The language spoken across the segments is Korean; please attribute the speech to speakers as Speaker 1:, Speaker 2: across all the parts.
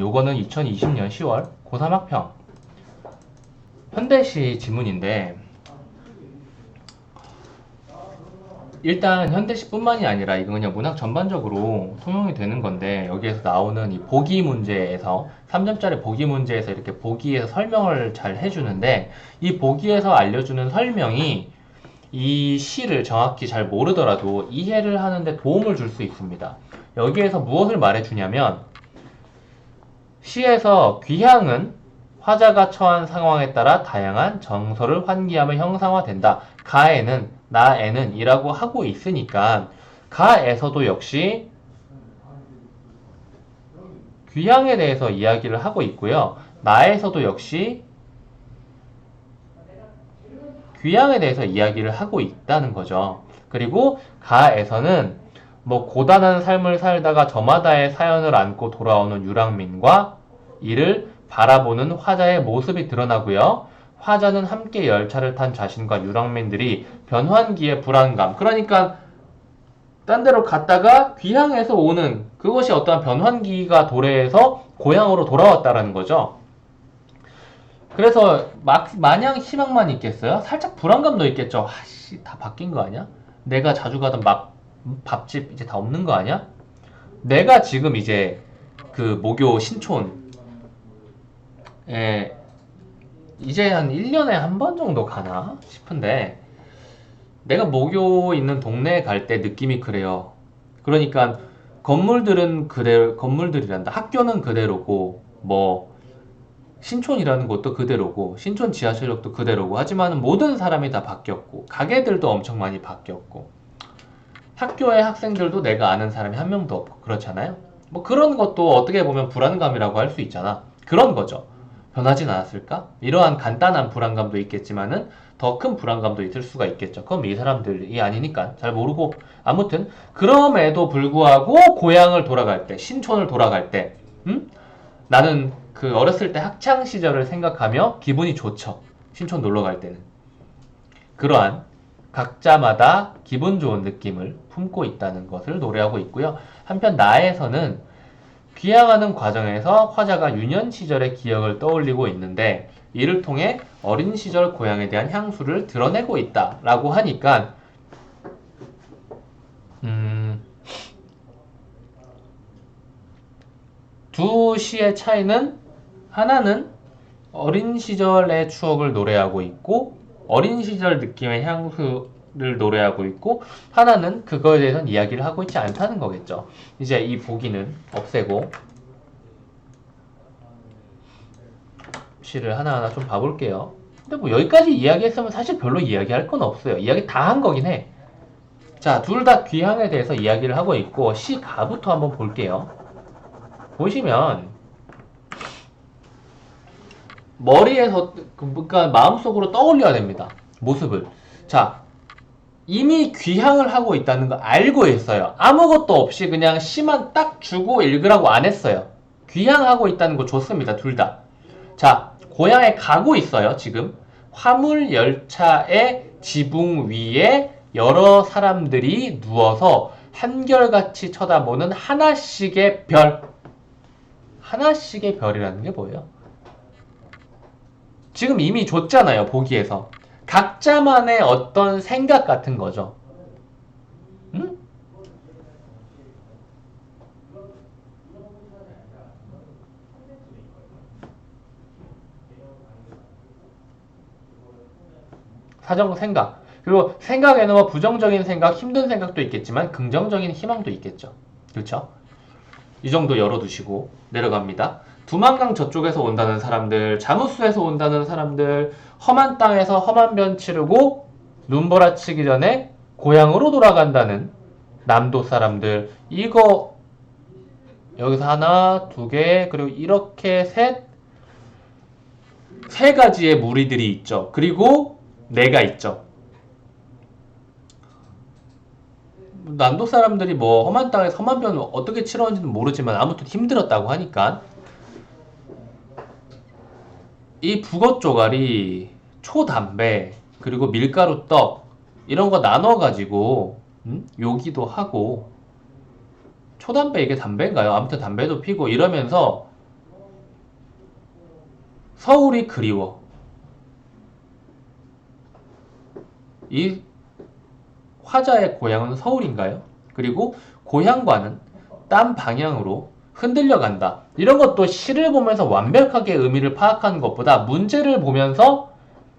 Speaker 1: 요거는 2020년 10월 고3 학평 현대시 지문인데 일단 현대시뿐만이 아니라 이건 그냥 문학 전반적으로 통용이 되는 건데 여기에서 나오는 이 보기 문제에서 3점짜리 보기 문제에서 이렇게 보기에서 설명을 잘 해주는데 이 보기에서 알려주는 설명이 이 시를 정확히 잘 모르더라도 이해를 하는데 도움을 줄 수 있습니다. 여기에서 무엇을 말해주냐면 시에서 귀향은 화자가 처한 상황에 따라 다양한 정서를 환기하며 형상화된다. 가에는 나에는 이라고 하고 있으니까 가에서도 역시 귀향에 대해서 이야기를 하고 있고요. 나에서도 역시 귀향에 대해서 이야기를 하고 있다는 거죠. 그리고 가에서는 뭐 고단한 삶을 살다가 저마다의 사연을 안고 돌아오는 유랑민과 이를 바라보는 화자의 모습이 드러나고요. 화자는 함께 열차를 탄 자신과 유랑민들이 변환기의 불안감. 그러니까 딴 데로 갔다가 귀향에서 오는 그것이 어떠한 변환기가 도래해서 고향으로 돌아왔다라는 거죠. 그래서 막 마냥 희망만 있겠어요? 살짝 불안감도 있겠죠. 아씨 다 바뀐 거 아니야? 내가 자주 가던 막 밥집 이제 다 없는 거 아니야? 내가 지금 이제 그 모교 신촌 에 이제 한 1년에 한 번 정도 가나 싶은데 내가 모교 있는 동네에 갈 때 느낌이 그래요. 그러니까 건물들은 그대로 건물들이란다. 학교는 그대로고 뭐 신촌이라는 곳도 그대로고 신촌 지하철역도 그대로고 하지만 모든 사람이 다 바뀌었고 가게들도 엄청 많이 바뀌었고 학교의 학생들도 내가 아는 사람이 한 명도 없고 그렇잖아요. 뭐 그런 것도 어떻게 보면 불안감이라고 할 수 있잖아. 그런 거죠. 변하진 않았을까? 이러한 간단한 불안감도 있겠지만은 더 큰 불안감도 있을 수가 있겠죠. 그럼 이 사람들이 아니니까 잘 모르고 아무튼 그럼에도 불구하고 고향을 돌아갈 때 신촌을 돌아갈 때 음? 나는 그 어렸을 때 학창 시절을 생각하며 기분이 좋죠. 신촌 놀러 갈 때는 그러한 각자마다 기분 좋은 느낌을 품고 있다는 것을 노래하고 있고요. 한편 나에서는 귀향하는 과정에서 화자가 유년 시절의 기억을 떠올리고 있는데 이를 통해 어린 시절 고향에 대한 향수를 드러내고 있다라고 하니까 음, 두 시의 차이는 하나는 어린 시절의 추억을 노래하고 있고 어린 시절 느낌의 향수를 노래하고 있고 하나는 그거에 대해서는 이야기를 하고 있지 않다는 거겠죠. 이제 이 보기는 없애고 시를 하나하나 좀 봐볼게요. 근데 뭐 여기까지 이야기했으면 사실 별로 이야기할 건 없어요. 이야기 다 한 거긴 해. 자, 둘 다 귀향에 대해서 이야기를 하고 있고 시 가부터 한번 볼게요. 보시면 머리에서 그러니까 마음속으로 떠올려야 됩니다. 모습을. 자, 이미 귀향을 하고 있다는 거 알고 있어요. 아무것도 없이 그냥 시만 딱 주고 읽으라고 안 했어요. 귀향하고 있다는 거 좋습니다. 둘 다. 자, 고향에 가고 있어요. 지금 화물 열차의 지붕 위에 여러 사람들이 누워서 한결같이 쳐다보는 하나씩의 별. 하나씩의 별이라는 게 뭐예요? 지금 이미 줬잖아요, 보기에서. 각자만의 어떤 생각 같은 거죠. 응? 사정 생각. 그리고 생각에는 뭐 부정적인 생각, 힘든 생각도 있겠지만 긍정적인 희망도 있겠죠. 그렇죠? 이 정도 열어두시고 내려갑니다. 두만강 저쪽에서 온다는 사람들, 자무수에서 온다는 사람들, 험한 땅에서 험한 변 치르고 눈보라치기 전에 고향으로 돌아간다는 남도 사람들. 이거 여기서 하나, 두 개, 그리고 이렇게 셋, 세 가지의 무리들이 있죠. 그리고 내가 있죠. 남도 사람들이 뭐 험한 땅에서 험한 변을 어떻게 치러는지는 모르지만 아무튼 힘들었다고 하니까 이 북어 쪼가리, 초담배, 그리고 밀가루 떡 이런 거 나눠 가지고 음? 요기도 하고 초담배 이게 담배인가요? 아무튼 담배도 피고 이러면서 서울이 그리워. 이 화자의 고향은 서울인가요? 그리고 고향과는 딴 방향으로 흔들려 간다. 이런 것도 시를 보면서 완벽하게 의미를 파악하는 것보다 문제를 보면서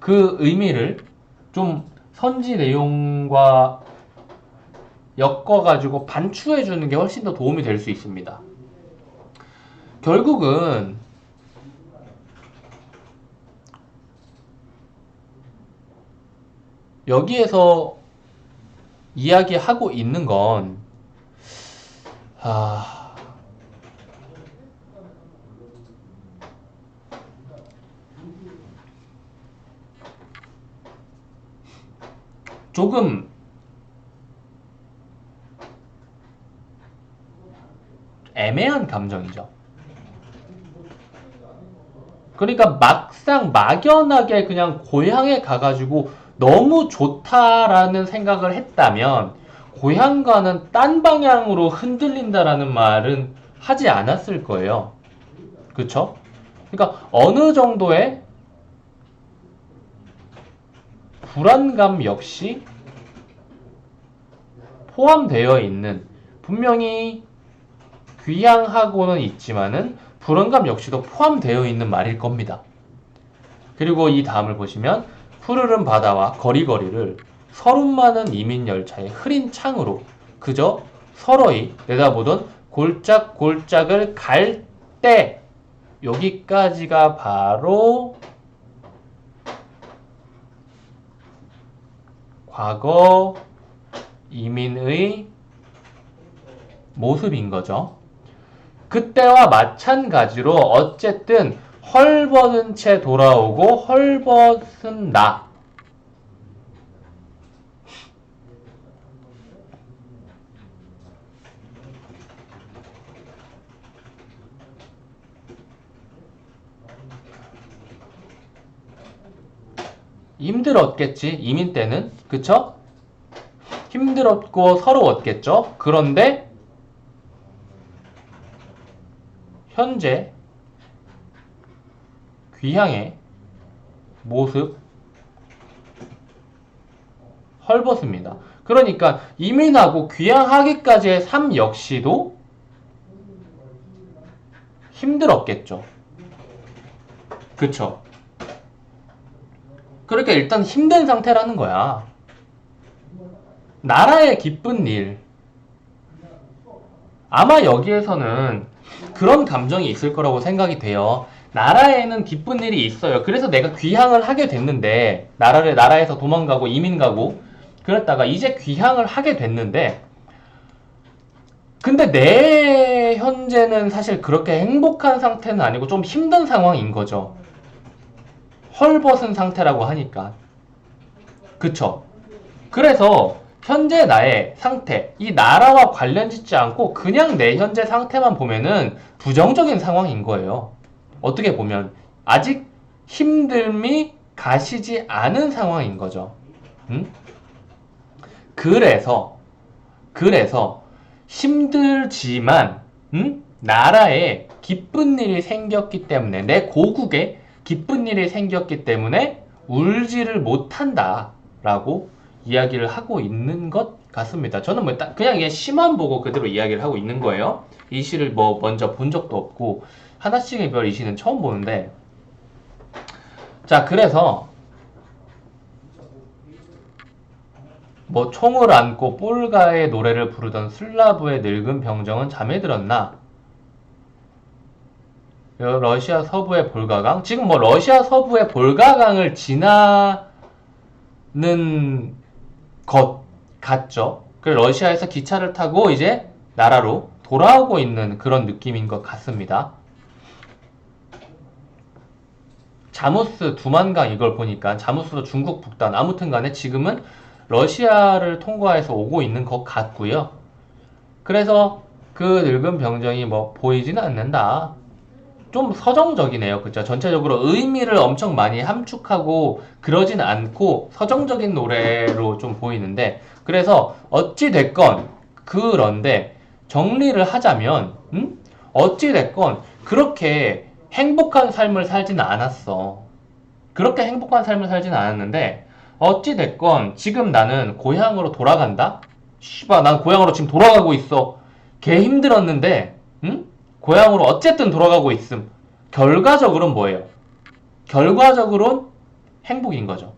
Speaker 1: 그 의미를 좀 선지 내용과 엮어가지고 반추해 주는 게 훨씬 더 도움이 될 수 있습니다. 결국은 여기에서 이야기하고 있는 건, 아, 조금 애매한 감정이죠. 그러니까 막상 막연하게 그냥 고향에 가가지고 너무 좋다라는 생각을 했다면 고향과는 딴 방향으로 흔들린다라는 말은 하지 않았을 거예요. 그쵸? 그러니까 어느 정도의 불안감 역시 포함되어 있는 분명히 귀향하고는 있지만은 불안감 역시도 포함되어 있는 말일 겁니다. 그리고 이 다음을 보시면 푸르른 바다와 거리거리를 서름 많은 이민 열차의 흐린 창으로 그저 서로이 내다보던 골짝골짝을 갈 때 여기까지가 바로 과거 이민의 모습인 거죠. 그때와 마찬가지로 어쨌든 헐벗은 채 돌아오고 헐벗은 나. 힘들었겠지 이민 때는 그쵸? 힘들었고 서러웠겠죠 그런데 현재 귀향의 모습 헐벗습니다. 그러니까 이민하고 귀향하기까지의 삶 역시도 힘들었겠죠. 그쵸? 그러니까 일단 힘든 상태라는 거야. 나라의 기쁜 일. 아마 여기에서는 그런 감정이 있을 거라고 생각이 돼요. 나라에는 기쁜 일이 있어요. 그래서 내가 귀향을 하게 됐는데, 나라를, 나라에서 도망가고 이민 가고, 그랬다가 이제 귀향을 하게 됐는데, 근데 내 현재는 사실 그렇게 행복한 상태는 아니고 좀 힘든 상황인 거죠. 헐벗은 상태라고 하니까. 그쵸? 그래서 현재 나의 상태, 이 나라와 관련 짓지 않고 그냥 내 현재 상태만 보면은 부정적인 상황인 거예요. 어떻게 보면 아직 힘듦이 가시지 않은 상황인 거죠. 음? 그래서 그래서 힘들지만 음? 나라에 기쁜 일이 생겼기 때문에 내 고국에 기쁜 일이 생겼기 때문에 울지를 못한다라고 이야기를 하고 있는 것 같습니다. 저는 뭐딱 그냥 이게 시만 보고 그대로 이야기를 하고 있는 거예요. 이 시를 뭐 먼저 본 적도 없고 하나씩의 별 이 시는 처음 보는데 자 그래서 뭐 총을 안고 폴가의 노래를 부르던 슬라브의 늙은 병정은 잠에 들었나? 러시아 서부의 볼가강 지금 뭐 러시아 서부의 볼가강을 지나는 것 같죠. 그 러시아에서 기차를 타고 이제 나라로 돌아오고 있는 그런 느낌인 것 같습니다. 자무스 두만강 이걸 보니까 자무스도 중국 북단 아무튼 간에 지금은 러시아를 통과해서 오고 있는 것 같고요. 그래서 그 늙은 병정이 뭐 보이지는 않는다. 좀 서정적이네요. 그죠? 전체적으로 의미를 엄청 많이 함축하고 그러진 않고 서정적인 노래로 좀 보이는데 그래서 어찌 됐건 그런데 정리를 하자면 음? 어찌 됐건 그렇게 행복한 삶을 살지는 않았어. 그렇게 행복한 삶을 살지는 않았는데 어찌 됐건 지금 나는 고향으로 돌아간다. 씨발 난 고향으로 지금 돌아가고 있어. 개 힘들었는데 응? 고향으로 어쨌든 돌아가고 있음. 결과적으로는 뭐예요? 결과적으로는 행복인 거죠.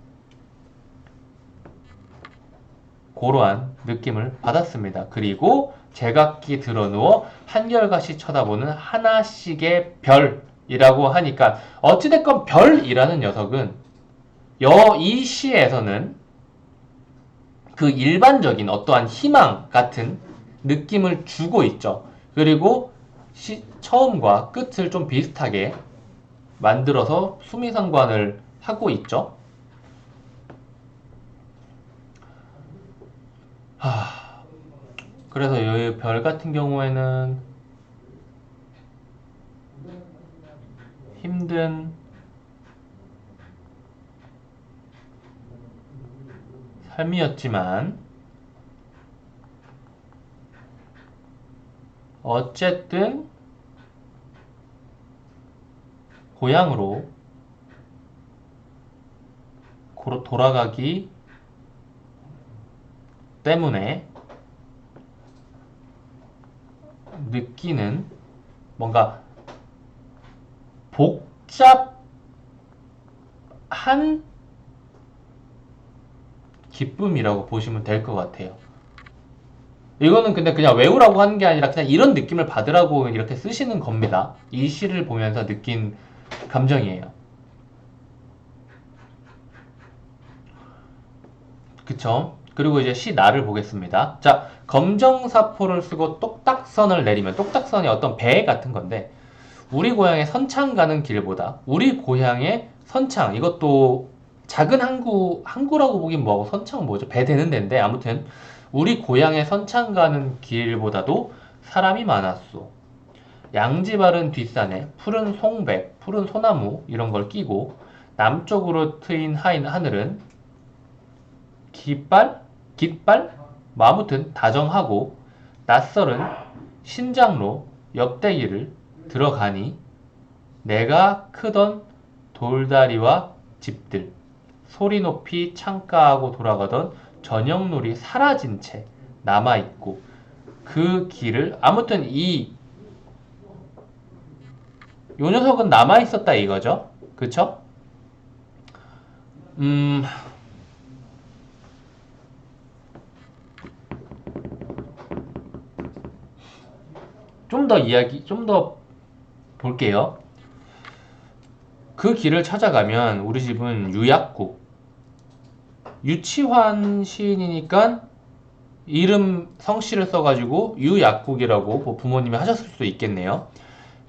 Speaker 1: 그러한 느낌을 받았습니다. 그리고 제각기 드러누워 한결같이 쳐다보는 하나씩의 별이라고 하니까 어찌됐건 별이라는 녀석은 여 이 시에서는 그 일반적인 어떠한 희망 같은 느낌을 주고 있죠. 그리고 시, 처음과 끝을 좀 비슷하게 만들어서 수미상관을 하고 있죠. 하, 그래서 이 별 같은 경우에는 힘든 삶이었지만 어쨌든 고향으로 돌아가기 때문에 느끼는 뭔가 복잡한 기쁨이라고 보시면 될 것 같아요. 이거는 근데 그냥 외우라고 하는 게 아니라 그냥 이런 느낌을 받으라고 이렇게 쓰시는 겁니다. 이 시를 보면서 느낀 감정이에요. 그쵸? 그리고 이제 시 나를 보겠습니다. 자, 검정사포를 쓰고 똑딱선을 내리면 똑딱선이 어떤 배 같은 건데 우리 고향의 선창 가는 길보다 우리 고향의 선창 이것도 작은 항구 항구라고 보긴 뭐하고 선창은 뭐죠? 배 되는 데인데 아무튼 우리 고향의 선창 가는 길보다도 사람이 많았소. 양지 바른 뒷산에 푸른 송백, 푸른 소나무 이런 걸 끼고 남쪽으로 트인 하인 하늘은 깃발, 깃발, 뭐 아무튼 다정하고 낯설은 신장로 옆대기를 들어가니 내가 크던 돌다리와 집들 소리 높이 창가하고 돌아가던 저녁놀이 사라진 채 남아있고 그 길을 아무튼 이 요 녀석은 남아있었다 이거죠 그쵸? 음 좀 더 이야기, 좀 더 볼게요. 그 길을 찾아가면 우리 집은 유약국. 유치환 시인이니까 이름 성씨를 써가지고 유약국이라고 뭐 부모님이 하셨을 수도 있겠네요.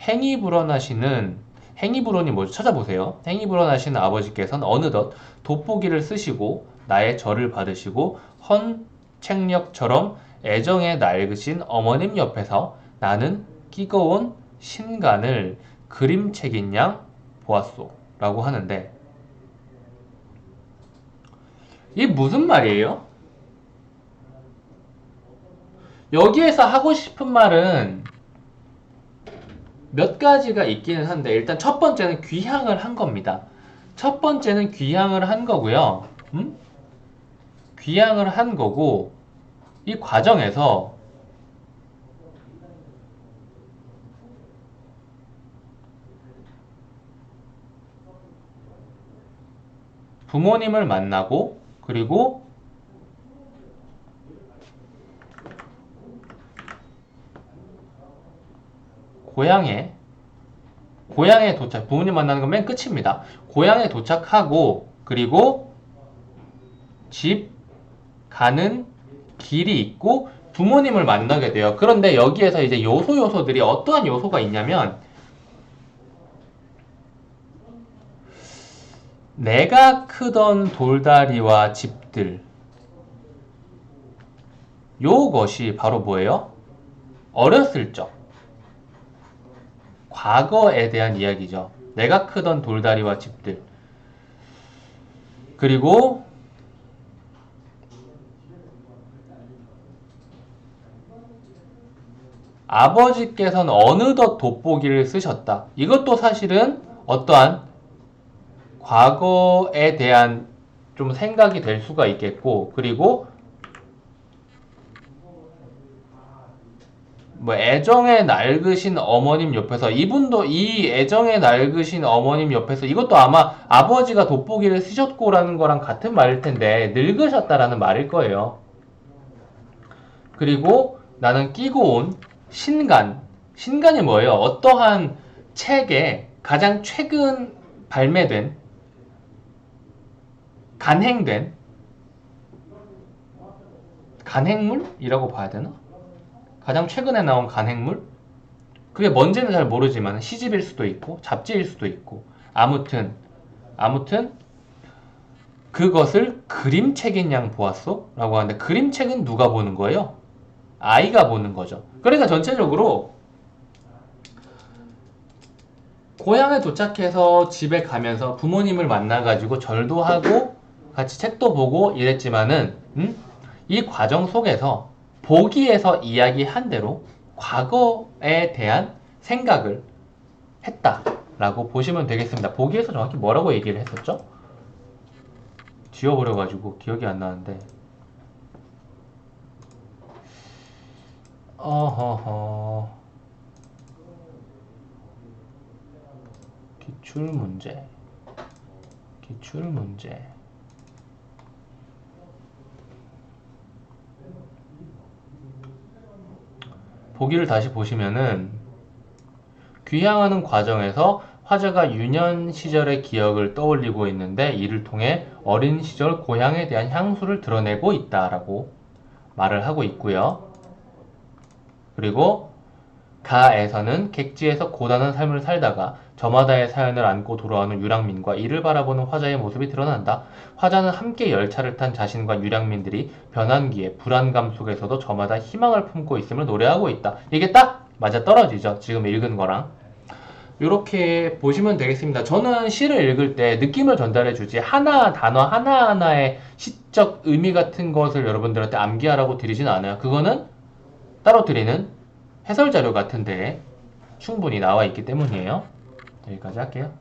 Speaker 1: 행이 불어나시는 행이 불어니 뭐죠? 찾아보세요. 행이 불어나시는 아버지께서는 어느덧 돋보기를 쓰시고 나의 절을 받으시고 헌 책력처럼 애정에 낡으신 어머님 옆에서 나는 온 신간을 그림책인 양 보았소. 라고 하는데, 이게 무슨 말이에요? 여기에서 하고 싶은 말은 몇 가지가 있기는 한데, 일단 첫 번째는 귀향을 한 겁니다. 첫 번째는 귀향을 한 거고요. 음? 귀향을 한 거고, 이 과정에서 부모님을 만나고 그리고 고향에 고향에 도착 부모님 만나는 건 맨 끝입니다. 고향에 도착하고 그리고 집 가는 길이 있고 부모님을 만나게 돼요. 그런데 여기에서 이제 요소 요소들이 어떠한 요소가 있냐면 내가 크던 돌다리와 집들. 요것이 바로 뭐예요? 어렸을 적. 과거에 대한 이야기죠. 내가 크던 돌다리와 집들. 그리고 아버지께서는 어느덧 돋보기를 쓰셨다. 이것도 사실은 어떠한 과거에 대한 좀 생각이 될 수가 있겠고, 그리고 뭐 애정에 낡으신 어머님 옆에서 이분도 이 애정에 낡으신 어머님 옆에서 이것도 아마 아버지가 돋보기를 쓰셨고라는 거랑 같은 말일 텐데 늙으셨다라는 말일 거예요. 그리고 나는 끼고 온 신간. 신간이 뭐예요? 어떠한 책에 가장 최근 발매된 간행된 간행물이라고 봐야 되나? 가장 최근에 나온 간행물? 그게 뭔지는 잘 모르지만 시집일 수도 있고 잡지일 수도 있고 아무튼 아무튼 그것을 그림책인 양 보았소? 라고 하는데 그림책은 누가 보는 거예요? 아이가 보는 거죠. 그러니까 전체적으로 고향에 도착해서 집에 가면서 부모님을 만나가지고 절도 하고 같이 책도 보고 이랬지만은 음? 이 과정 속에서 보기에서 이야기한 대로 과거에 대한 생각을 했다라고 보시면 되겠습니다. 보기에서 정확히 뭐라고 얘기를 했었죠? 지워버려가지고 기억이 안 나는데 어허허 기출 문제 기출 문제 보기를 다시 보시면은 귀향하는 과정에서 화자가 유년 시절의 기억을 떠올리고 있는데 이를 통해 어린 시절 고향에 대한 향수를 드러내고 있다라고 말을 하고 있고요. 그리고 가에서는 객지에서 고단한 삶을 살다가 저마다의 사연을 안고 돌아오는 유랑민과 이를 바라보는 화자의 모습이 드러난다. 화자는 함께 열차를 탄 자신과 유랑민들이 변환기에 불안감 속에서도 저마다 희망을 품고 있음을 노래하고 있다. 이게 딱 맞아 떨어지죠. 지금 읽은 거랑. 이렇게 보시면 되겠습니다. 저는 시를 읽을 때 느낌을 전달해 주지 하나 단어 하나하나의 시적 의미 같은 것을 여러분들한테 암기하라고 드리진 않아요. 그거는 따로 드리는 해설 자료 같은데 충분히 나와 있기 때문이에요. 여기까지 할게요.